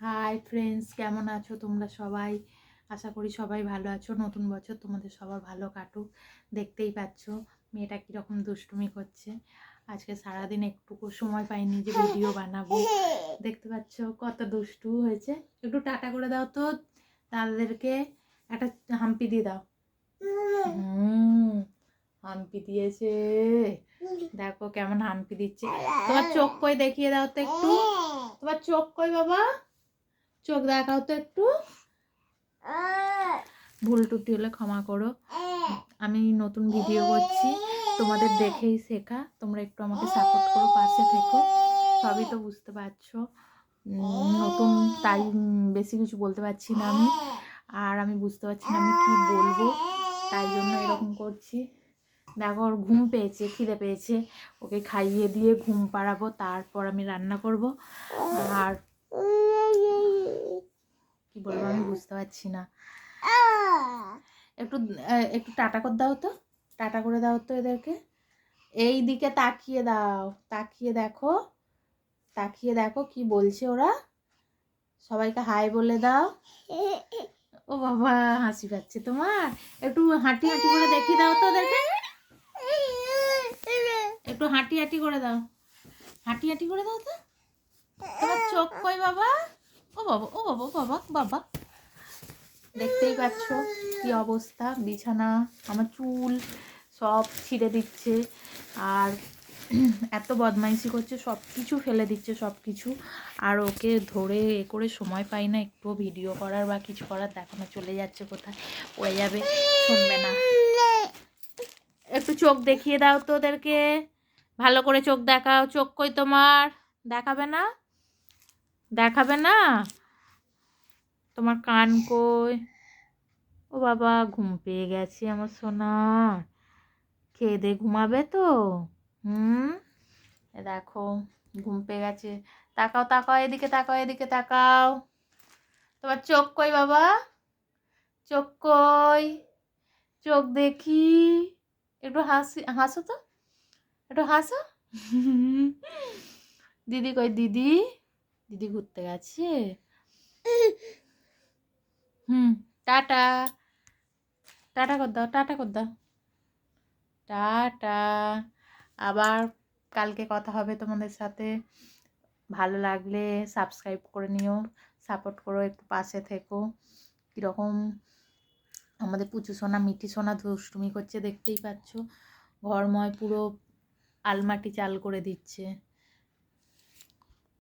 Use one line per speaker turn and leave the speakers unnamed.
Hi friends কেমন আছো তোমরা সবাই? আশা করি সবাই ভালো আছো। নতুন বছর তোমাদের সবার ভালো কাটুক। দেখতেই পাচ্ছ, মেয়েটা কীরকম দুষ্টুমি করছে। আজকে সারাদিন একটুকু সময় পাইনি যে ভিডিও বানাবো। দেখতে পাচ্ছ, কত দুষ্টু হয়েছে। একটু টাটা করে দাও তো, তাদেরকে একটা হাম্পি দিয়ে দাও। হুম, হাম্পি দিয়েছে। দেখো কেমন হাম্পি দিচ্ছে। তোমার চোখ কই দেখিয়ে দাও তো একটু। তোমার চোখ কই বাবা? চোখ দেখাও তো একটু। ভুল টুটি হলে ক্ষমা করো। আমি নতুন ভিডিও করছি। তোমাদের দেখেই শেখা। তোমরা একটু আমাকে সাপোর্ট করো, পাশে থেকো। সবই তো বুঝতে পারছ। নতুন তাই বেশি কিছু বলতে পারছি না আমি। আর আমি বুঝতে পারছি না আমি কি বলব। তাই জন্য এরকম করছি। দেখো, ওর ঘুম পেয়েছে, খিদে পেয়েছে। ওকে খাইয়ে দিয়ে ঘুম পাড়াবো, তারপর আমি রান্না করব। আর কি বলব আমি বুঝতে পারছি না। একটু একটু টাটা করে দাও তো, টাটা করে দাও তো এদেরকে। এই দিকে তাকিয়ে দাও, তাকিয়ে দেখো তাকিয়ে দেখো কি বলছে ওরা। সবাইকে হাই বলে দাও। ও বাবা, হাসি পাচ্ছে তোমার। একটু হাঁটি হাঁটি করে দেখিয়ে দাও তো ওদেরকে। একটু হাঁটি হাঁটি করে দাও। হাঁটি হাঁটি করে দাও তো। তোমার চোখ কই বাবা? ও বাবা ও বাবা বাবা বাবা। দেখতেই পাচ্ছ কি অবস্থা, বিছানা, আমার চুল সব ছিঁড়ে দিচ্ছে। আর এত বদমাইশি করছে সব কিছু ফেলে দিচ্ছে সব কিছু আর ওকে ধরে এ করে সময় পাই না একটু ভিডিও করার বা কিছু করার, দেখানো চলে যাচ্ছে কোথায়, পড়ে যাবে, শুনবে না। একটু চোখ দেখিয়ে দাও তো ওদেরকে। ভালো করে চোখ দেখাও। চোখ কই তোমার? দেখাবে না? দেখাবে না? তোমার কান কই? ও বাবা, ঘুম পেয়ে গেছে আমার সোনা। খেয়ে দিয়ে ঘুমাবে তো? হুম? দেখো, ঘুম পেয়ে গেছে। তাকাও তাকাও, এদিকে তাকাও এদিকে তাকাও। তোমার চোখ কই বাবা? চোখ কই? চোখ দেখি। একটু হাসি, হাসো তো। একটু হাসো। দিদি কই, দিদি? দিদি ঘুরতে গেছে। হুম, টাটা। টাটা কর দাও, টাটা কর দাও। টাটা। আবার কালকে কথা হবে তোমাদের সাথে। ভালো লাগলে সাবস্ক্রাইব করে নিও সাপোর্ট করো, একটু পাশে থেকো। কীরকম আমাদের পুচু সোনা মিটি সোনা দুষ্টুমি করছে, দেখতেই পাচ্ছ। ঘরময় পুরো আলমাটি চাল করে দিচ্ছে।